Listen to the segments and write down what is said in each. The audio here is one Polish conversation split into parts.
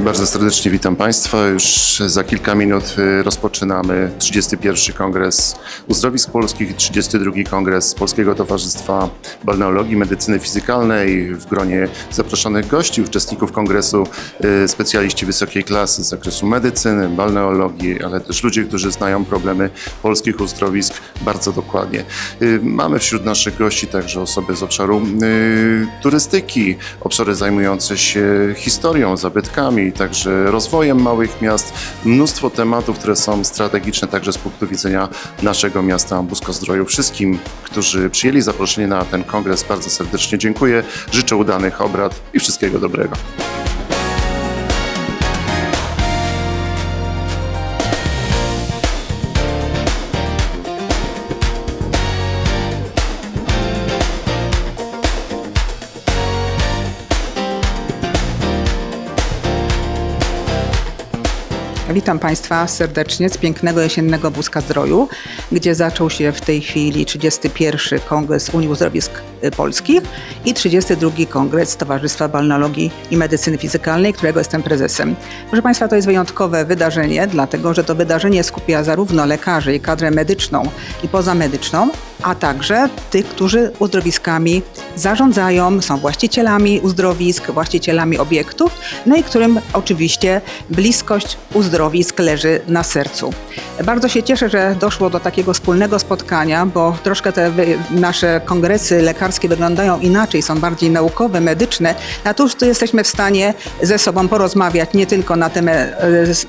Bardzo serdecznie witam Państwa. Już za kilka minut y, rozpoczynamy 31. Kongres Uzdrowisk Polskich i 32. Kongres Polskiego Towarzystwa Balneologii Medycyny Fizykalnej. W gronie zaproszonych gości, uczestników kongresu, y, specjaliści wysokiej klasy z zakresu medycyny, balneologii, ale też ludzie, którzy znają problemy polskich uzdrowisk bardzo dokładnie. Mamy wśród naszych gości także osoby z obszaru turystyki, obszary zajmujące się historią, zabytkami, także rozwojem małych miast. Mnóstwo tematów, które są strategiczne także z punktu widzenia naszego miasta Busko-Zdroju. Wszystkim, którzy przyjęli zaproszenie na ten kongres, bardzo serdecznie dziękuję. Życzę udanych obrad i wszystkiego dobrego. Witam Państwa serdecznie z pięknego jesiennego Wózka Zdroju, gdzie zaczął się w tej chwili 31. Kongres Unii Uzdrowisk y, Polskich i 32. Kongres Towarzystwa Balneologii i Medycyny Fizykalnej, którego jestem prezesem. Proszę Państwa, to jest wyjątkowe wydarzenie, dlatego że to wydarzenie skupia zarówno lekarzy i kadrę medyczną i pozamedyczną, a także tych, którzy uzdrowiskami zarządzają, są właścicielami uzdrowisk, właścicielami obiektów, no i którym oczywiście bliskość uzdrowisk leży na sercu. Bardzo się cieszę, że doszło do takiego wspólnego spotkania, bo troszkę te nasze kongresy lekarskie wyglądają inaczej, są bardziej naukowe, medyczne, a tu już tu jesteśmy w stanie ze sobą porozmawiać nie tylko na te,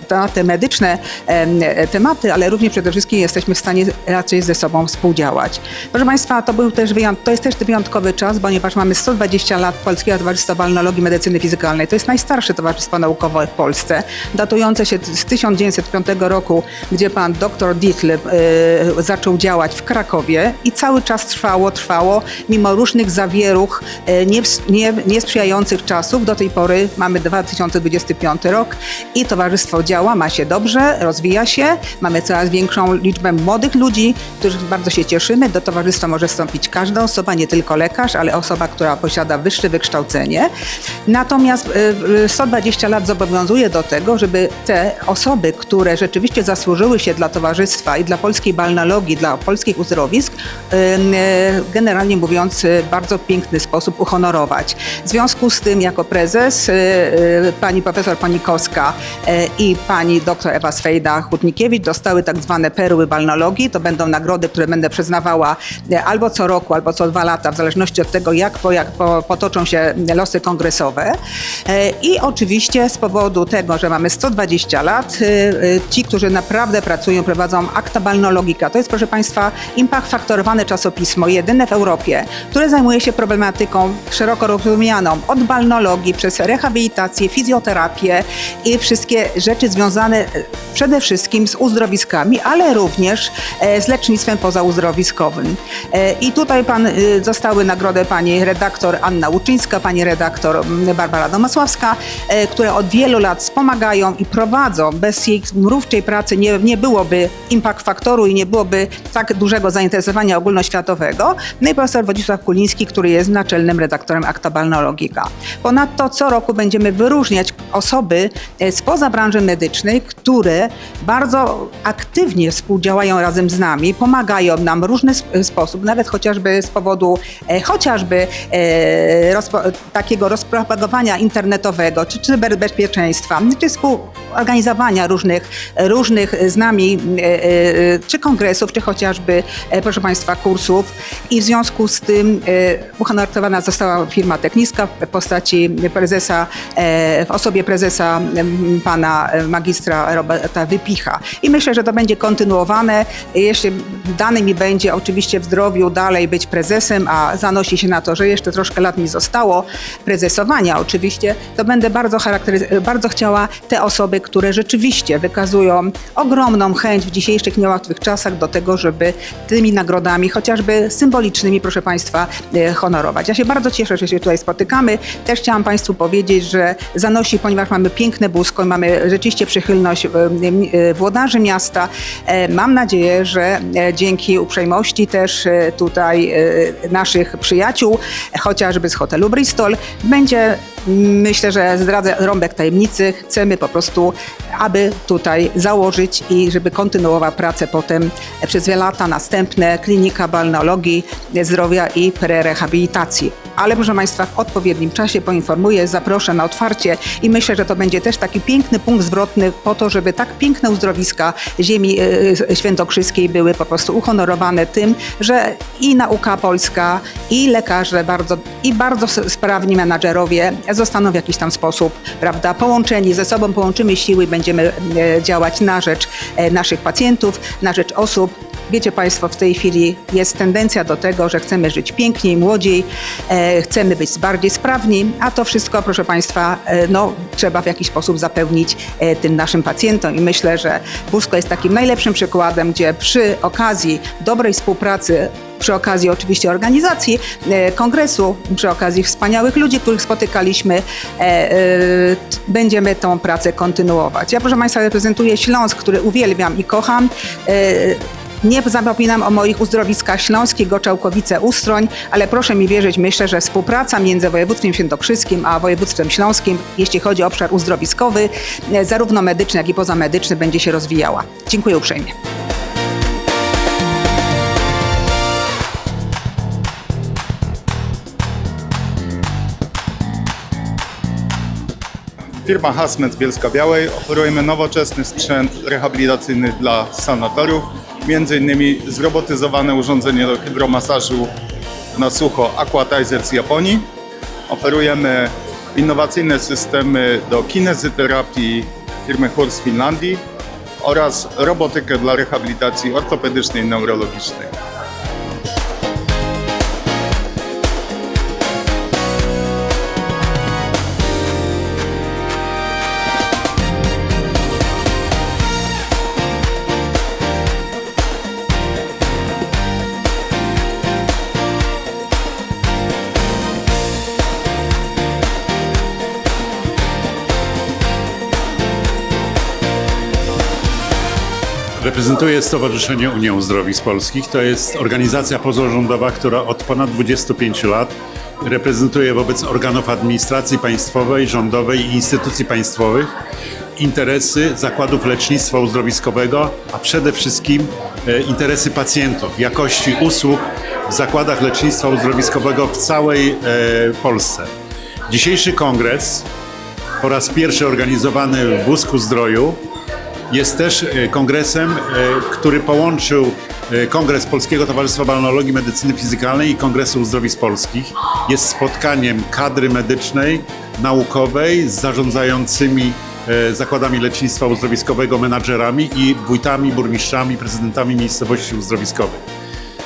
na te medyczne em, tematy, ale również przede wszystkim jesteśmy w stanie raczej ze sobą współdziałać. Proszę Państwa, to, był też to jest też wyjątkowy czas, ponieważ mamy 120 lat Polskiego Towarzystwa Balneologii i Medycyny Fizykalnej. To jest najstarsze towarzystwo naukowe w Polsce, datujące się z 1905 roku, gdzie pan dr Dietl e, zaczął działać w Krakowie i cały czas trwało, trwało, mimo różnych zawieruch, e, niews- nie, niesprzyjających czasów. Do tej pory mamy 2025 rok i towarzystwo działa, ma się dobrze, rozwija się. Mamy coraz większą liczbę młodych ludzi, których bardzo się cieszymy. Do towarzystwa może wstąpić każda osoba, nie tylko lekarz, ale osoba, która posiada wyższe wykształcenie. Natomiast y, y, 120 lat zobowiązuje do tego, żeby te osoby, które rzeczywiście zasłużyły się dla towarzystwa i dla polskiej balneologii, dla polskich uzdrowisk, y, generalnie mówiąc, w bardzo piękny sposób uhonorować. W związku z tym, jako prezes, y, pani profesor Panikowska i pani doktor Ewa Swejda-Hutnikiewicz dostały tak zwane perły balneologii. To będą nagrody, które będę przyznawała e, albo co roku, albo co dwa lata, w zależności od tego, jak, po, jak po, potoczą się losy kongresowe. E, I oczywiście z powodu tego, że mamy 120 lat, e, e, ci, którzy naprawdę pracują, prowadzą akta balneologika. To jest, proszę Państwa, impact faktorowane czasopismo, jedyne w Europie, które zajmuje się problematyką szeroko rozumianą od balneologii przez rehabilitację, fizjoterapię i wszystkie rzeczy związane e, przede wszystkim z uzdrowiskami, ale również e, z lecznictwem pozauzdrowiskowym. E, I tutaj pan, y, zostały nagrodę pani redaktor Anna Łuczyńska, pani redaktor Barbara Domasławska, e, które od wielu lat wspomagają i prowadzą. Bez ich mrówczej pracy nie, nie byłoby impact faktoru i nie byłoby tak dużego zainteresowania ogólnoświatowego. No i profesor Władysław Kuliński, który jest naczelnym redaktorem Akta Balneologika. Ponadto co roku będziemy wyróżniać osoby e, spoza branży medycznej, które bardzo aktywnie współdziałają razem z nami, pomagają nam w różny sp- sposób, nawet chociażby z powodu e, chociażby e, rozpo, takiego rozpropagowania internetowego, czy cyberbezpieczeństwa, czy współorganizowania różnych, różnych z nami e, e, czy kongresów, czy chociażby, e, proszę Państwa, kursów. I w związku z tym e, uhonorowana została firma technicka w postaci prezesa, e, w osobie prezesa pana e, magistra Roberta Wypicha. I myślę, że to będzie kontynuowane. Jeśli dane mi będzie oczywiście w zdrowiu dalej być prezesem, a zanosi się na to, że jeszcze troszkę lat mi zostało prezesowania oczywiście, to będę bardzo, bardzo chciała te osoby, które rzeczywiście wykazują ogromną chęć w dzisiejszych niełatwych czasach do tego, żeby tymi nagrodami, chociażby symbolicznymi, proszę Państwa, e, honorować. Ja się bardzo cieszę, że się tutaj spotykamy. Też chciałam Państwu powiedzieć, że zanosi, ponieważ mamy piękne Busko i mamy rzeczywiście przychylność e, e, włodarzy miasta, mam nadzieję, że dzięki uprzejmości też tutaj naszych przyjaciół, chociażby z hotelu Bristol, będzie myślę, że zdradzę rąbek tajemnicy. Chcemy po prostu, aby tutaj założyć i żeby kontynuowała pracę potem przez wiele lata następne klinika balneologii, zdrowia i prerehabilitacji. Ale proszę Państwa, w odpowiednim czasie poinformuję, zaproszę na otwarcie i myślę, że to będzie też taki piękny punkt zwrotny po to, żeby tak piękne uzdrowiska ziemi e, świętokrzyskiej były po prostu uhonorowane tym, że i nauka polska, i lekarze bardzo, i bardzo sprawni menadżerowie zostaną w jakiś tam sposób, prawda, połączeni ze sobą, połączymy siły będziemy e, działać na rzecz e, naszych pacjentów, na rzecz osób, Wiecie Państwo, w tej chwili jest tendencja do tego, że chcemy żyć piękniej, młodziej, e, chcemy być bardziej sprawni, a to wszystko, proszę Państwa, no, trzeba w jakiś sposób zapełnić e, tym naszym pacjentom. I myślę, że Busko jest takim najlepszym przykładem, gdzie przy okazji dobrej współpracy przy okazji oczywiście organizacji e, kongresu, przy okazji wspaniałych ludzi, których spotykaliśmy, e, e, będziemy tą pracę kontynuować. Ja, proszę Państwa, reprezentuję Śląsk, który uwielbiam i kocham. Nie zapominam o moich uzdrowiskach śląskich, Goczałkowice, Ustroń, ale proszę mi wierzyć, myślę, że współpraca między województwem świętokrzyskim a województwem śląskim, jeśli chodzi o obszar uzdrowiskowy, zarówno medyczny, jak i pozamedyczny, będzie się rozwijała. Dziękuję uprzejmie. Firma Hasmet z Bielska Białej oferujemy nowoczesny sprzęt rehabilitacyjny dla sanatoriów, między innymi zrobotyzowane urządzenie do hydromasażu na sucho Aquatizer z Japonii. Oferujemy innowacyjne systemy do kinezyterapii firmy Hurs z Finlandii oraz robotykę dla rehabilitacji ortopedycznej i neurologicznej. Reprezentuję Stowarzyszenie Unia Uzdrowisk Polskich. To jest organizacja pozarządowa, która od ponad 25 lat reprezentuje wobec organów administracji państwowej, rządowej i instytucji państwowych interesy zakładów lecznictwa uzdrowiskowego, a przede wszystkim e, interesy pacjentów, jakości usług w zakładach lecznictwa uzdrowiskowego w całej e, Polsce. Dzisiejszy kongres po raz pierwszy organizowany w Busku Zdroju jest też e, kongresem, e, który połączył e, Kongres Polskiego Towarzystwa Balneologii i Medycyny Fizykalnej i Kongresu Uzdrowisk Polskich. Jest spotkaniem kadry medycznej, naukowej z zarządzającymi zakładami lecznictwa uzdrowiskowego, menadżerami i wójtami, burmistrzami, prezydentami miejscowości uzdrowiskowych.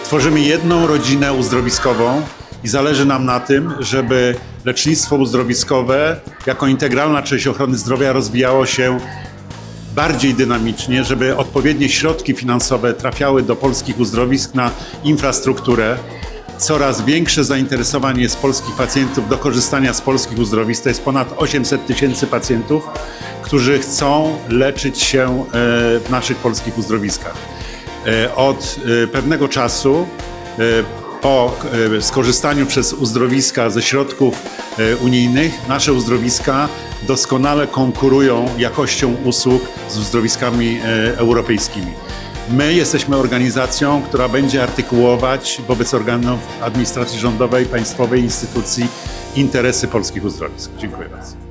Tworzymy jedną rodzinę uzdrowiskową i zależy nam na tym, żeby lecznictwo uzdrowiskowe jako integralna część ochrony zdrowia rozwijało się bardziej dynamicznie, żeby odpowiednie środki finansowe trafiały do polskich uzdrowisk na infrastrukturę. Coraz większe zainteresowanie jest polskich pacjentów do korzystania z polskich uzdrowisk. To jest ponad 800 tysięcy pacjentów, którzy chcą leczyć się e, w naszych polskich uzdrowiskach. E, Od e, pewnego czasu po skorzystaniu przez uzdrowiska ze środków unijnych, nasze uzdrowiska doskonale konkurują jakością usług z uzdrowiskami e, europejskimi. My jesteśmy organizacją, która będzie artykułować wobec organów administracji rządowej, państwowej, instytucji interesy polskich uzdrowisk. Dziękuję bardzo.